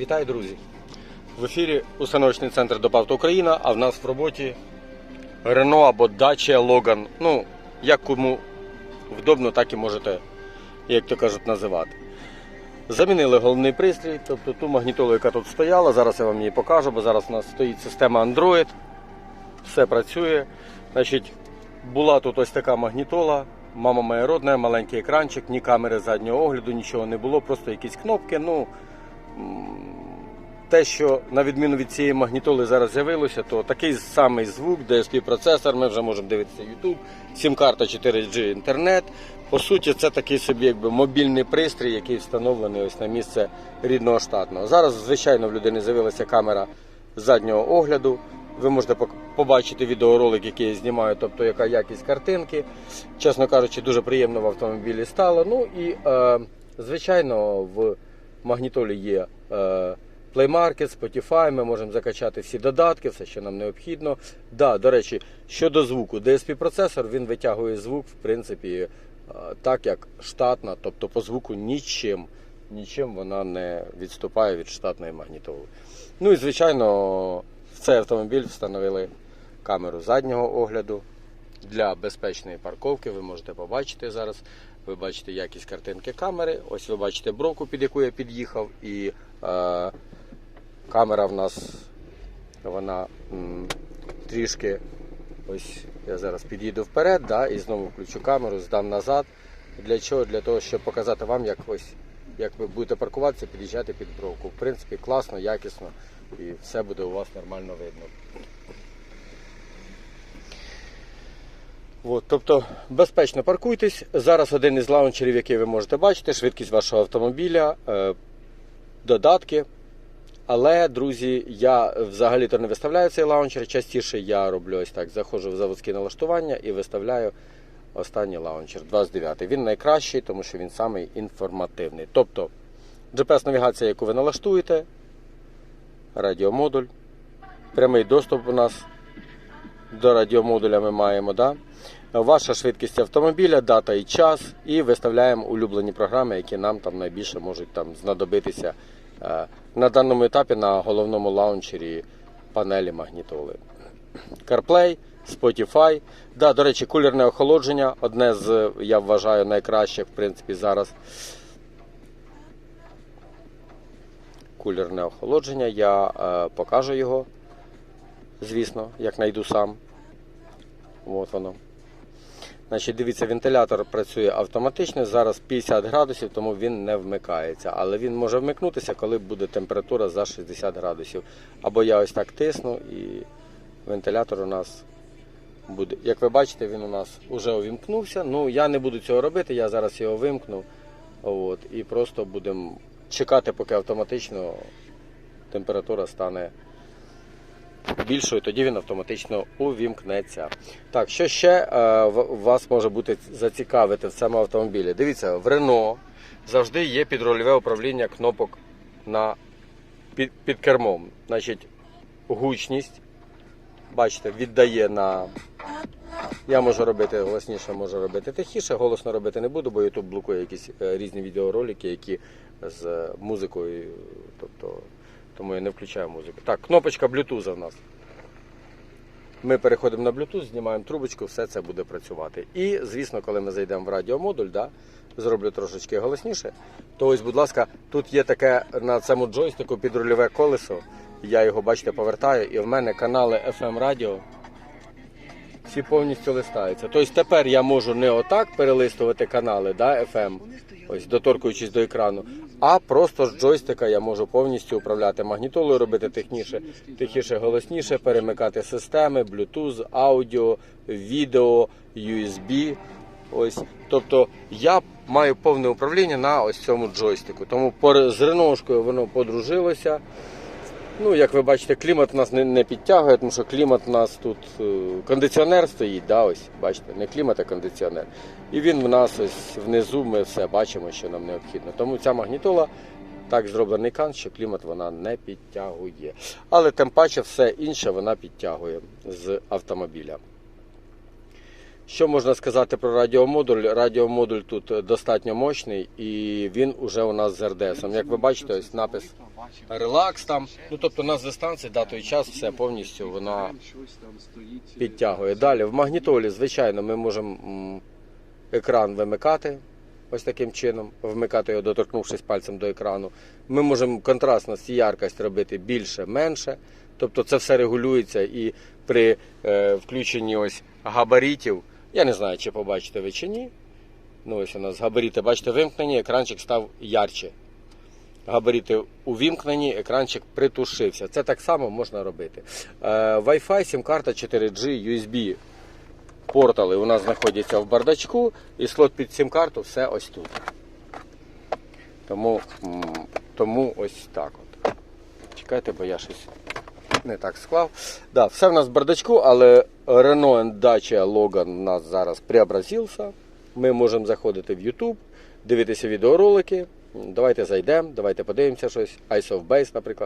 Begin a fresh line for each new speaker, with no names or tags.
Вітаю, друзі! В ефірі установочний центр Допавто Україна, а в нас в роботі Рено або Dacia Logan. Ну, як кому вдобно, так і можете, як то кажуть, називати. Замінили головний пристрій, тобто ту магнітолу, яка тут стояла. Зараз я вам її покажу, бо зараз у нас стоїть система Android. Все працює. Значить, була тут ось така магнітола. Мама моя родна, маленький екранчик, ні камери заднього огляду, нічого не було, просто якісь кнопки. Ну, те, що на відміну від цієї магнітоли зараз з'явилося, то такий самий звук, DSP процесор, ми вже можемо дивитися YouTube, сім-карта 4G інтернет. По суті, це такий собі якби мобільний пристрій, який встановлений ось на місце рідного штатного. Зараз, звичайно, в людини з'явилася камера заднього огляду. Ви можете побачити відеоролик, який я знімаю, тобто яка якість картинки. Чесно кажучи, дуже приємно в автомобілі стало. Ну і е, звичайно, в магнітолі є Market, Spotify, ми можемо закачати всі додатки, все, що нам необхідно. Да, до речі, щодо звуку, DSP процесор він витягує звук, в принципі, е, так як штатна, тобто по звуку нічим, нічим вона не відступає від штатної магнітоли. Ну і звичайно, в цей автомобіль встановили камеру заднього огляду для безпечної парковки. Ви можете побачити зараз. Ви бачите якість картинки камери. Ось ви бачите броку, під яку я під'їхав, і е, камера в нас вона м, трішки. Ось я зараз під'їду вперед, да, і знову включу камеру, здам назад. Для чого? Для того, щоб показати вам, як ось як ви будете паркуватися, під'їжджати під бровку. В принципі, класно, якісно і все буде у вас нормально видно. От, тобто безпечно паркуйтесь. Зараз один із лаунчерів, який ви можете бачити, швидкість вашого автомобіля, е, додатки. Але, друзі, я взагалі-то не виставляю цей лаунчер. Частіше я роблю ось так: заходжу в заводські налаштування і виставляю останній лаунчер 29. Він найкращий, тому що він самий інформативний. Тобто GPS-навігація, яку ви налаштуєте, радіомодуль, прямий доступ у нас до радіомодуля ми маємо. Да? Ваша швидкість автомобіля, дата і час, і виставляємо улюблені програми, які нам там найбільше можуть там знадобитися е, на даному етапі на головному лаунчері панелі магнітоли. CarPlay, Spotify. Да, до речі, кулерне охолодження одне з, я вважаю, найкращих, в принципі, зараз. Кулерне охолодження. Я е, покажу його, звісно, як знайду сам. От воно. Значить, дивіться, вентилятор працює автоматично. Зараз 50 градусів, тому він не вмикається. Але він може вмикнутися, коли буде температура за 60 градусів. Або я ось так тисну і вентилятор у нас буде. Як ви бачите, він у нас вже увімкнувся. Ну, я не буду цього робити, я зараз його вимкну. От, і просто будемо чекати, поки автоматично температура стане більшою, тоді він автоматично увімкнеться. Так, що ще е, вас може бути зацікавити в цьому автомобілі? Дивіться, в Рено завжди є підрульове управління кнопок на, під, під кермом. Значить, гучність, бачите, віддає на. Я можу робити голосніше, можу робити тихіше, голосно робити не буду, бо YouTube блокує якісь е, різні відеоролики, які з е, музикою, тобто тому я не включаю музику. Так, кнопочка Bluetooth в нас. Ми переходимо на Bluetooth, знімаємо трубочку, все це буде працювати. І, звісно, коли ми зайдемо в радіомодуль, да, зроблю трошечки голосніше, то ось, будь ласка, тут є таке на цьому джойстику підрульове колесо. Я його, бачите, повертаю, і в мене канали FM радіо всі повністю листаються. Тобто тепер я можу не отак перелистувати канали да, FM, ось доторкуючись до екрану, а просто з джойстика я можу повністю управляти магнітолою, робити тихніше, тихіше, голосніше, перемикати системи, Bluetooth, аудіо, відео, USB. Ось, тобто я маю повне управління на ось цьому джойстику. Тому з реношкою воно подружилося. Ну, як ви бачите, клімат нас не, не підтягує, тому що клімат у нас тут е, кондиціонер стоїть, да, ось, бачите, не клімат, а кондиціонер. І він в нас ось внизу ми все бачимо, що нам необхідно. Тому ця магнітола так зроблений кан, що клімат вона не підтягує. Але тим паче все інше вона підтягує з автомобіля. Що можна сказати про радіомодуль? Радіомодуль тут достатньо мощний і він уже у нас з РДСом. Як ви бачите, ось напис релакс там. Ну тобто на дистанції дату і час все повністю вона підтягує. Далі в магнітолі, звичайно, ми можемо екран вимикати ось таким чином, вмикати його, доторкнувшись пальцем до екрану. Ми можемо контрастність і яркость робити більше, менше. Тобто це все регулюється і при е, включенні ось габаритів. Я не знаю, чи побачите ви чи ні. Ну, ось у нас габарити, бачите, вимкнені, екранчик став ярче. Габарити увімкнені, екранчик притушився. Це так само можна робити. Е, Wi-Fi, сім-карта 4G, USB портали у нас знаходяться в бардачку, і слот під сім-карту все ось тут. Тому, тому ось так от. Чекайте, бо я щось не так склав. Да, все в нас в бардачку, але Renault Dacia Logan у нас зараз преобразився. Ми можемо заходити в YouTube, дивитися відеоролики. Давайте зайдемо, давайте подивимося щось. Ice of Base, наприклад.